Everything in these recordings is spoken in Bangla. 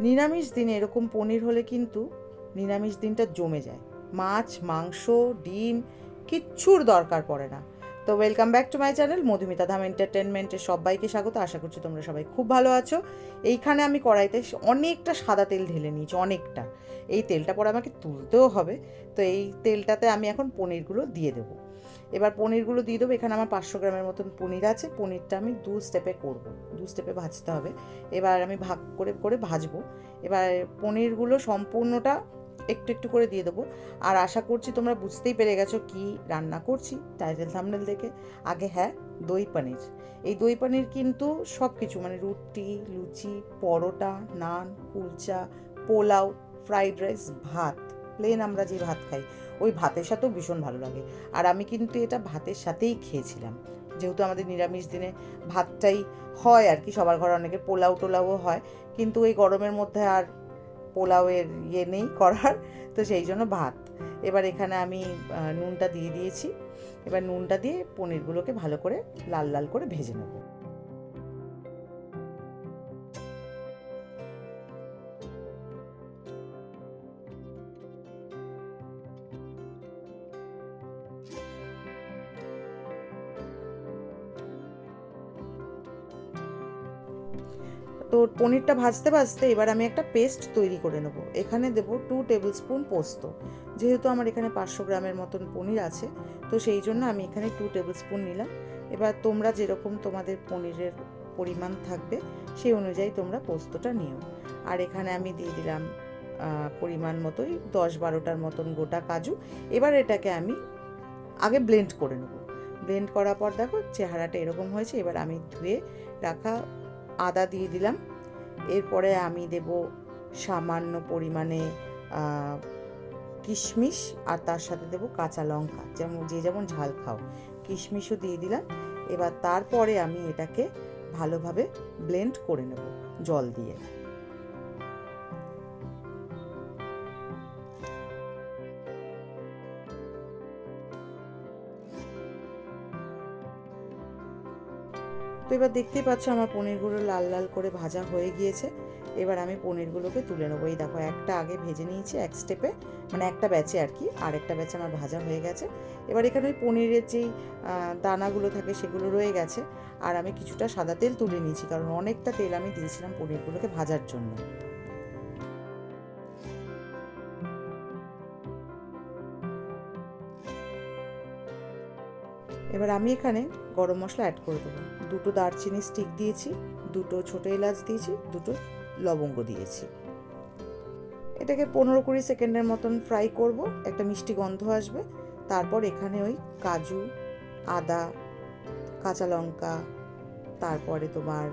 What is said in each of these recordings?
নিরামিষ দিনে এরকম পনির হলে কিন্তু নিরামিষ দিনটা জমে যায়। মাছ, মাংস, ডিম কিচ্ছুর দরকার পড়ে না। তো welcome back to my channel Madhumita Dham এন্টারটেনমেন্টের সবাইকে স্বাগত। আশা করছি তোমরা সবাই খুব ভালো আছো। এইখানে আমি কড়াইতে অনেকটা সাদা তেল ঢেলে নিয়েছি, অনেকটা। এই তেলটা পরে আমাকে তুলতেও হবে। তো এই তেলটাতে আমি এখন পনিরগুলো দিয়ে দেবো। এবার পনিরগুলো দিয়ে দেবো। এখানে আমার পাঁচশো গ্রামের মতন পনির আছে। পনিরটা আমি দু স্টেপে করব। দু স্টেপে ভাজতে হবে। এবার আমি ভাগ করে করে ভাজবো। এবার পনিরগুলো সম্পূর্ণটা একটু একটু করে দিয়ে দেবো। আর আশা করছি তোমরা বুঝতেই পেরে গেছো কি রান্না করছি টাইটেল থামনেল দেখে। আগে হ্যাঁ দই পনির। এই দই পনির কিন্তু সব কিছু মানে রুটি, লুচি, পরোটা, নান, কুলচা, পোলাও, ফ্রাইড রাইস, ভাত। প্লেন আমরা যে ভাত খাই, ওই ভাতের সাথেও ভীষণ ভালো লাগে। আর আমি কিন্তু এটা ভাতের সাথেই খেয়েছিলাম। যেহেতু আমাদের নিরামিষ দিনে ভাতটাই হয় আর কি, সবার ঘরে অনেকে পোলাও টোলাও হয়, কিন্তু এই গরমের মধ্যে আর পোলাওয়ের ইয়ে নেই করার, তো সেই জন্য ভাত। এবার এখানে আমি নুনটা দিয়ে দিয়েছি। এবার নুনটা দিয়ে পনিরগুলোকে ভালো করে লাল লাল করে ভেজে নেব। তো পনিরটা ভাজতে ভাজতে এবার আমি একটা পেস্ট তৈরি করে নেব। এখানে দেব টু টেবিল স্পুন পোস্ত। যেহেতু আমার এখানে পাঁচশো গ্রামের মতন পনির আছে, তো সেই জন্য আমি এখানে টু টেবিল স্পুন নিলাম। এবার তোমরা যেরকম তোমাদের পনিরের পরিমাণ থাকবে, সেই অনুযায়ী তোমরা পোস্তটা নিও। আর এখানে আমি দিয়ে দিলাম পরিমাণ মতোই দশ বারোটার মতন গোটা কাজু। এবার এটাকে আমি আগে ব্লেন্ড করে নেব। ব্লেন্ড করার পর দেখো চেহারাটা এরকম হয়েছে, এবার আমি ধুয়ে রাখা আদা দিয়ে দিলাম। এরপরে আমি দেব সামান্য পরিমাণে কিশমিশ আর তার সাথে দেব কাঁচা লঙ্কা। যেমন, যে যেমন ঝাল খাও। কিশমিশও দিয়ে দিলাম। এবার তারপরে আমি এটাকে ভালোভাবে ব্লেন্ড করে নেব জল দিয়ে। এবার দেখতেই পাচ্ছ আমার পনিরগুলো লাল লাল করে ভাজা হয়ে গিয়েছে। এবার আমি পনিরগুলোকে তুলে নেব। এই দেখো, একটা আগে ভেজে নিয়েছি এক স্টেপে মানে একটা ব্যাচে আর কি, আর একটা ব্যাচে আমার ভাজা হয়ে গেছে। এবার এখানে ওই পনিরের যেই দানাগুলো থাকে সেগুলো রয়ে গেছে। আর আমি কিছুটা সাদা তেল তুলে নিয়েছি, কারণ অনেকটা তেল আমি দিয়েছিলাম পনিরগুলোকে ভাজার জন্য। এবার আমি এখানে গরম মশলা অ্যাড করে দেবো। দুটো দারচিনি স্টিক দিয়েছি, দুটো ছোটো এলাচ দিয়েছি, দুটো লবঙ্গ দিয়েছি। এটাকে পনেরো কুড়ি সেকেন্ডের মতন ফ্রাই করব, একটা মিষ্টি গন্ধ আসবে। তারপর এখানে ওই কাজু, আদা, কাঁচা লঙ্কা, তারপরে তোমার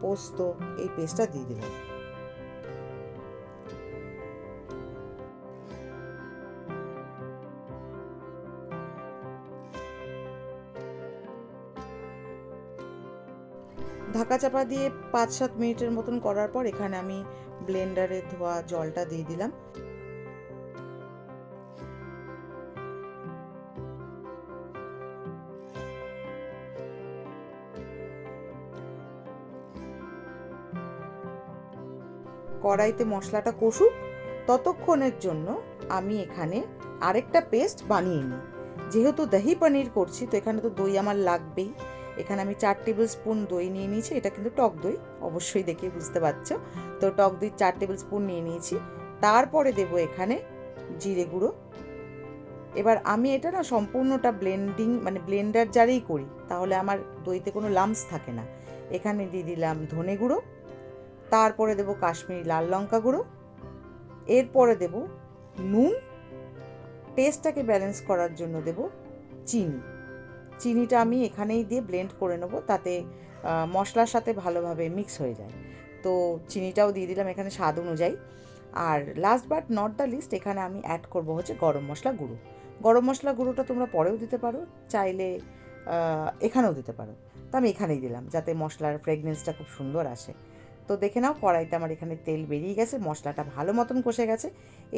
পোস্ত, এই পেস্টটা দিয়ে দিলাম। ঢাকা চাপা দিয়ে পাঁচ সাত মিনিটের মতন করার পর এখানে আমি ব্লেন্ডারে ধোয়া জলটা দিয়ে দিলাম। কড়াইতে মশলাটা কষুক, ততক্ষণের জন্য আমি এখানে আরেকটা পেস্ট বানিয়ে নিই। যেহেতু দহি পনির করছি, তো এখানে তো দই আমার লাগবেই। এখানে আমি চার টেবিল স্পুন দই নিয়ে নিয়েছি, এটা কিন্তু টক দই, অবশ্যই দেখে বুঝতে পারছ। তো টক দই চার টেবিল স্পুন নিয়ে নিয়েছি। তারপরে দেব এখানে জিরে গুঁড়ো। এবার আমি এটা না সম্পূর্ণটা ব্লেন্ডিং মানে ব্লেন্ডার জারেই করি, তাহলে আমার দইতে কোনো লামস থাকে না। এখানে দিয়ে দিলাম ধনে গুঁড়ো, তারপরে দেব কাশ্মীরি লাল লঙ্কা গুঁড়ো, এরপরে দেব নুন টেস্টটাকে ব্যালেন্স করার জন্য দেব চিনি। চিনিটা আমি এখানেই দিয়ে ব্লেন্ড করে নেব, তাতে মশলার সাথে ভালোভাবে মিক্স হয়ে যায়। তো চিনিটাও দিয়ে দিলাম এখানে স্বাদ অনুযায়ী। আর last but not the least এখানে আমি অ্যাড করব হচ্ছে গরম মশলা গুঁড়ো। গরম মশলা গুঁড়োটা তোমরা পরেও দিতে পারো, চাইলে এখানেও দিতে পারো। তো আমি এখানেই দিলাম, যাতে মশলার ফ্রেগনেন্সটা খুব সুন্দর আসে। তো দেখে নাও, কড়াইতে আমার এখানে তেল বেরিয়ে গেছে, মশলাটা ভালো মতন কষে গেছে।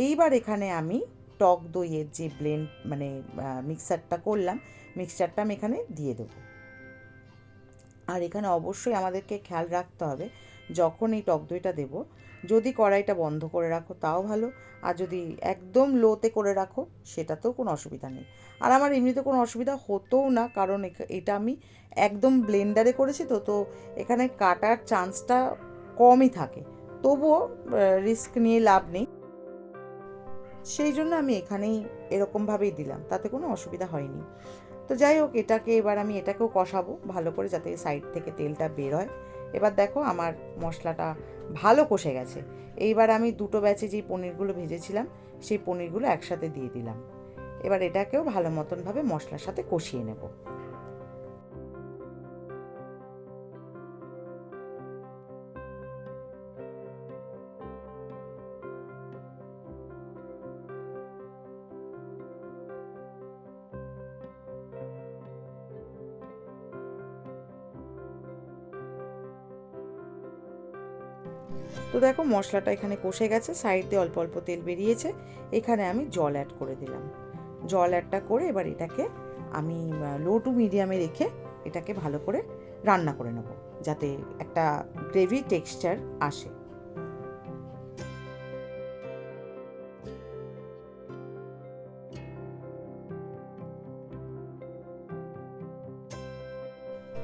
এইবার এখানে আমি টক দইয়ের যে ব্লেন্ড মানে মিক্সারটা করলাম মিক্সচারটা আমি এখানে দিয়ে দেবো। আর এখানে অবশ্যই আমাদেরকে খেয়াল রাখতে হবে, যখন এই টক দইটা দেবো, যদি কড়াইটা বন্ধ করে রাখো তাও ভালো, আর যদি একদম লোতে করে রাখো সেটাতেও কোনো অসুবিধা নেই। আর আমার এমনিতে কোনো অসুবিধা হতোও না, কারণ এটা আমি একদম ব্লেন্ডারে করেছি তো তো এখানে কাটার চান্সটা কমই থাকে। তবুও রিস্ক নিয়ে লাভ নেই। সেই জন্য আমি এখানেই এরকমভাবেই দিলাম। তাতে কোনো অসুবিধা হয়নি। তো যাই হোক, এটাকে এবার আমি এটাকেও কষাবো ভালো করে যাতে সাইড থেকে তেলটা বের হয় এবার দেখো আমার মশলাটা ভালো কষে গেছে। এইবার আমি দুটো ব্যাচে যেই পনিরগুলো ভেজেছিলাম, সেই পনিরগুলো একসাথে দিয়ে দিলাম। এবার এটাকেও ভালো মতনভাবে মশলার সাথে কষিয়ে নেব। তো দেখো মশলাটা এখানে কষে গেছে সাইড দিয়ে অল্প অল্প তেল বেরিয়েছে। এখানে আমি জল অ্যাড করে দিলাম। জল অ্যাডটা করে এবার এটাকে আমি লো টু মিডিয়ামে রেখে এটাকে ভালো করে রান্না করে নেব, যাতে একটা গ্রেভি টেক্সচার আসে।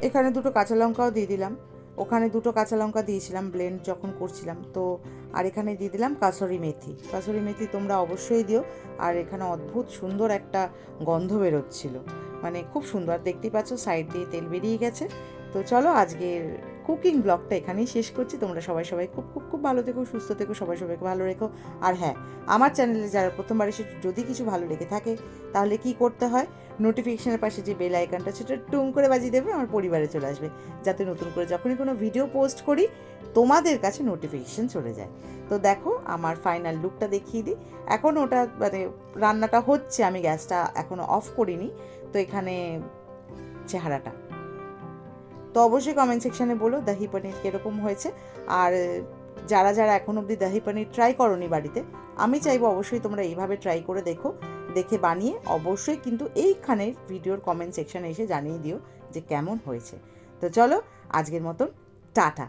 এখানে দুটো কাঁচা লঙ্কাও দিয়ে দিলাম। ওখানে দুটো কাঁচা লঙ্কা দিয়েছিলাম ব্লেন্ড যখন করছিলাম। তো আর এখানে দিয়ে দিলাম কাসরি মেথি। কাসরি মেথি তোমরা অবশ্যই দিও, আর এখানে অদ্ভুত সুন্দর একটা গন্ধ বেরোচ্ছিল। মানে খুব সুন্দর, দেখতেই পাচ্ছ সাইড দিয়ে তেল বেরিয়ে গেছে। তো চলো আজকের কুকিং ব্লগটা এখানেই শেষ করছি। তোমরা সবাই সবাই খুব খুব ভালো থেকো, সুস্থ থেকো, সবাই সবাইকে ভালো রেখো। আর হ্যাঁ আমার চ্যানেলে যারা প্রথমবার এসে যদি কিছু ভালো লেগে থাকে, তাহলে কি করতে হয়? নোটিফিকেশনের পাশে যে বেল আইকনটা সেটা টুম করে বাজিয়ে দেবে, আমার পরিবারে চলে আসবে। যাতে নতুন করে যখনই কোনো ভিডিও পোস্ট করি, তোমাদের কাছে নোটিফিকেশন চলে যায়। তো দেখো, আমার ফাইনাল লুকটা দেখিয়ে দিই। এখন ওটা মানে রান্নাটা হচ্ছে, আমি গ্যাসটা এখনও অফ করিনি। তো এখানে চেহারাটা। তো অবশ্যই কমেন্ট সেকশানে বলো, দহি পনির কীরকম হয়েছে। আর যারা যারা এখন অবধি দাহি পানির ট্রাই করনি বাড়িতে, আমি চাইব অবশ্যই তোমরা এইভাবে ট্রাই করে দেখো, দেখে বানিয়ে অবশ্যই কিন্তু এইখানের ভিডিওর কমেন্ট সেকশানে এসে জানিয়ে দিও যে কেমন হয়েছে। তো চলো, আজকের মতন, টাটা।